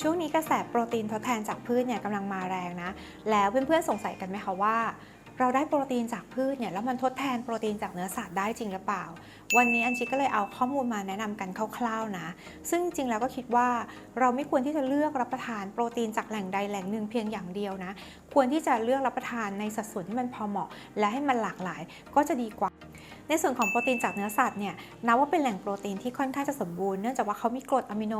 ช่วงนี้กระแสโปรตีนทดแทนจากพืชเนี่ยกำลังมาแรงนะ แล้วเพื่อนๆสงสัยกันไหมคะว่า เราได้โปรตีนจากพืชเนี่ยแล้วมันทดแทนโปรตีนจากเนื้อสัตว์ได้จริงหรือเปล่า วันนี้อันชิก็เลยเอาข้อมูลมาแนะนำกันคร่าวๆนะ ซึ่งจริงแล้วก็คิดว่าเราไม่ควรที่จะเลือกรับประทานโปรตีนจากแหล่งใดแหล่งหนึ่งเพียงอย่างเดียวนะควรที่จะเลือกรับประทานในสัดส่วนที่มันพอเหมาะ และให้มันหลากหลายก็จะดีกว่า ในส่วนของโปรตีนจากเนื้อสัตว์เนี่ยนับว่าเป็นแหล่งโปรตีนที่ค่อนข้างจะสมบูรณ์เนื่องจากว่าเขามีกรดอะมิโน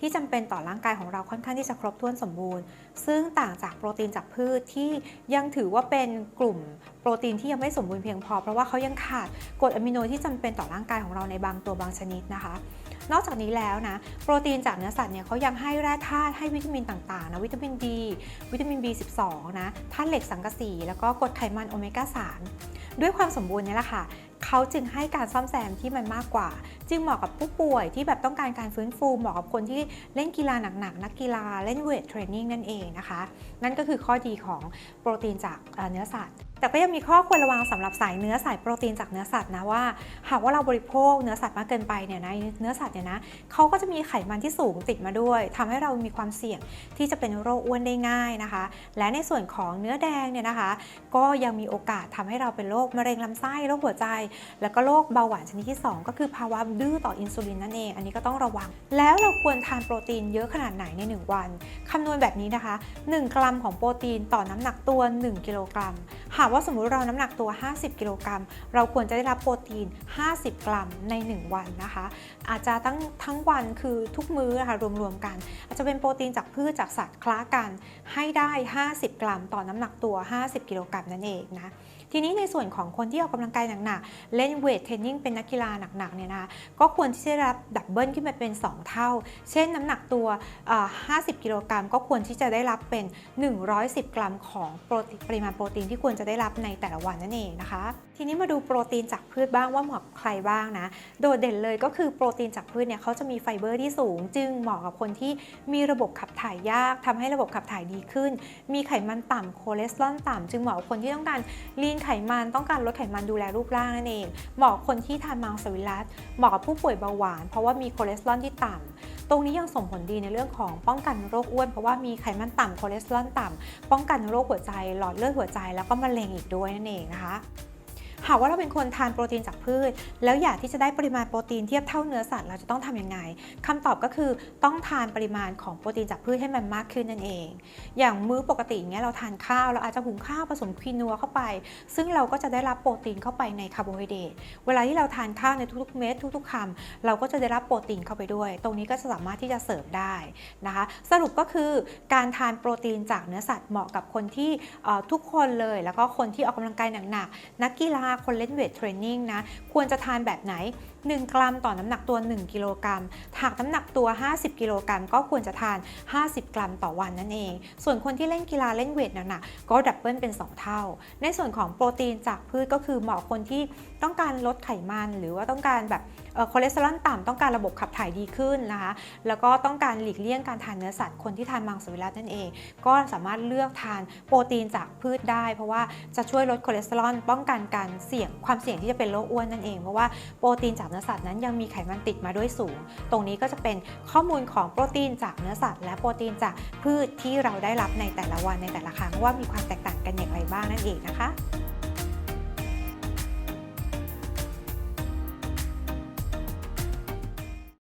ที่จำเป็นต่อร่างกายของเราค่อนข้างที่จะครบถ้วนสมบูรณ์ ซึ่งต่างจากโปรตีนจากพืชที่ยังถือว่าเป็นกลุ่มโปรตีนที่ยังไม่สมบูรณ์เพียงพอ เพราะว่าเขายังขาดกรดอะมิโนที่จำเป็นต่อร่างกายของเราในบางตัวบางชนิดนะคะ นอกจากนี้แล้วนะโปรตีนจากเนื้อสัตว์เนี่ยเขายังให้แร่ธาตุให้วิตามินต่างๆนะวิตามินดีวิตามิน B12 นะธาตุเหล็กสังกะสี แล้วก็กรดไขมันโอเมก้า 3 ด้วยความสมบูรณ์เนี่ยแหละค่ะเขาจึงให้การซ่อมแซมที่มันมากกว่า จึงเหมาะกับผู้ป่วยที่แบบต้องการการฟื้นฟูเหมาะกับคนที่เล่นกีฬาหนักๆ นักกีฬาเล่นเวทเทรนนิ่งนั่นเองนะคะ นั่นก็คือข้อดีของโปรตีนจากเนื้อสัตว์ แต่ก็ยังมีข้อควรระวังสำหรับสายเนื้อสายโปรตีนจากเนื้อสัตว์นะว่า หากว่าเราบริโภคเนื้อสัตว์มากเกินไปเนี่ยนะเนื้อสัตว์เนี่ยนะเขาก็จะมีไขมันที่สูงติดมาด้วยทำให้เรามีความเสี่ยงที่จะเป็นโรคอ้วนได้ง่ายนะคะ และในส่วนของเนื้อแดงเนี่ยนะคะ ก็ยังมีโอกาสทำให้เราเป็นโรคมะเร็งลำไส้โรคหัวใจ แล้วก็โรคเบาหวานชนิดที่ 2 ก็คือภาวะดื้อต่ออินซูลินนั่นเอง อันนี้ก็ต้องระวัง แล้วเราควรทานโปรตีนเยอะขนาดไหนใน 1 วันคำนวณแบบนี้นะคะ 1 กรัมของโปรตีนต่อน้ำหนักตัว 1 กิโลกรัมหากว่าสมมุติเราน้ำหนักตัว 50 กิโลกรัม เราควรจะได้รับโปรตีน 50 กรัมใน 1 วันนะคะ อาจจะตั้งทั้งวันคือทุกมื้อนะคะรวมๆกัน อาจจะเป็นโปรตีนจากพืชจากสัตว์คล้ากันให้ได้ 50 กรัม ต่อน้ำหนักตัว 50 กิโลกรัมนั่นเองนะทีนี้ในส่วนของคนที่ออกกำลังกายหนักๆ เล่นเวทเทรนนิ่งเป็นนักกีฬาหนักๆเนี่ยนะก็ควรที่จะรับดับเบิลขึ้นมาเป็น 2 เท่า เช่นน้ำหนักตัว 50 กิโลกรัม ก็ควรที่จะได้รับเป็น 110 กรัม ของปริมาณโปรตีนที่ควรจะได้รับในแต่ละวันนั่นเองนะคะ ทีนี้มาดูโปรตีนจากพืชบ้างว่าเหมาะใครบ้างนะ โดดเด่นเลยก็คือโปรตีนจากพืชเนี่ยเขาจะมีไฟเบอร์ที่สูง จึงเหมาะกับคนที่มีระบบขับถ่ายยากทำให้ระบบขับถ่ายดีขึ้น มีไขมันต่ำคอเลสเตอรอลต่ำจึงเหมาะกับคนที่ต้องการลีนไขมันต้องการลดไขมันดูแลรูปร่างนั่นเอง เหมาะคนที่ทานมังสวิรัตเหมาะกับผู้ป่วยเบาหวาน เพราะว่ามีคอเลสเตอรอลที่ต่ำ ตรงนี้ยังส่งผลดีในเรื่องของป้องกันโรคอ้วน เพราะว่ามีไขมันต่ำคอเลสเตอรอลต่ำป้องกันโรคหัวใจหลอดเลือดหัวใจแล้วก็มะเร็งอีกด้วยนั่นเองนะคะ หากว่าเราเป็นคนทานโปรตีนจากพืช แล้วอยากที่จะได้ปริมาณโปรตีนเทียบเท่าเนื้อสัตว์เราจะต้องทำยังไงคำตอบก็คือต้องทานปริมาณของโปรตีนจากพืชให้มันมากขึ้นนั่นเอง อย่างมื้อปกติอย่างเงี้ยเราทานข้าวเราอาจจะหุงข้าวผสมควีนัวเข้าไป ซึ่งเราก็จะได้รับโปรตีนเข้าไปในคาร์โบไฮเดรตเวลาที่เราทานข้าวในทุกๆ เม็ดทุกๆคำเราก็จะได้รับโปรตีนเข้าไปด้วย ตรงนี้ก็จะสามารถที่จะเสริมได้นะคะ สรุปก็คือการทานโปรตีนจากเนื้อสัตว์เหมาะกับคนที่ทุกคนเลย แล้วก็คนที่ออกกำลังกายหนักๆนักกีฬาคนเล่นเวทเทรนนิ่งนะ ควรจะทานแบบไหน1 กรัมต่อน้ำหนักตัว 1 กิโลกรัมหากน้ำหนักตัว 50 กิโลกรัมก็ควรจะทาน 50 กรัมต่อวันนั่นเอง ส่วนคนที่เล่นกีฬาเล่นเวทหนักๆก็ดับเบิลเป็น 2 เท่า ในส่วนของโปรตีนจากพืชก็คือเหมาะคนที่ต้องการลดไขมัน หรือว่าต้องการแบบคอเลสเตอรอลต่ำต้องการระบบขับถ่ายดีขึ้นนะคะ แล้วก็ต้องการหลีกเลี่ยงการทานเนื้อสัตว์คนที่ทานมังสวิรัตนั่นเอง ก็สามารถเลือกทานโปรตีนจากพืชได้ เพราะว่าจะช่วยลดคอเลสเตอรอลป้องกันการเสี่ยงความเสี่ยงที่จะเป็นโรคอ้วนนั่นเอง เพราะว่าโปรตีนจากเนื้อสัตว์นั้นยังมีไขมันติดมาด้วยสูง ตรงนี้ก็จะเป็นข้อมูลของโปรตีนจากเนื้อสัตว์ และโปรตีนจากพืชที่เราได้รับในแต่ละวันในแต่ละครั้งว่ามีความแตกต่างกันอย่างไรบ้างนั่นเองนะคะ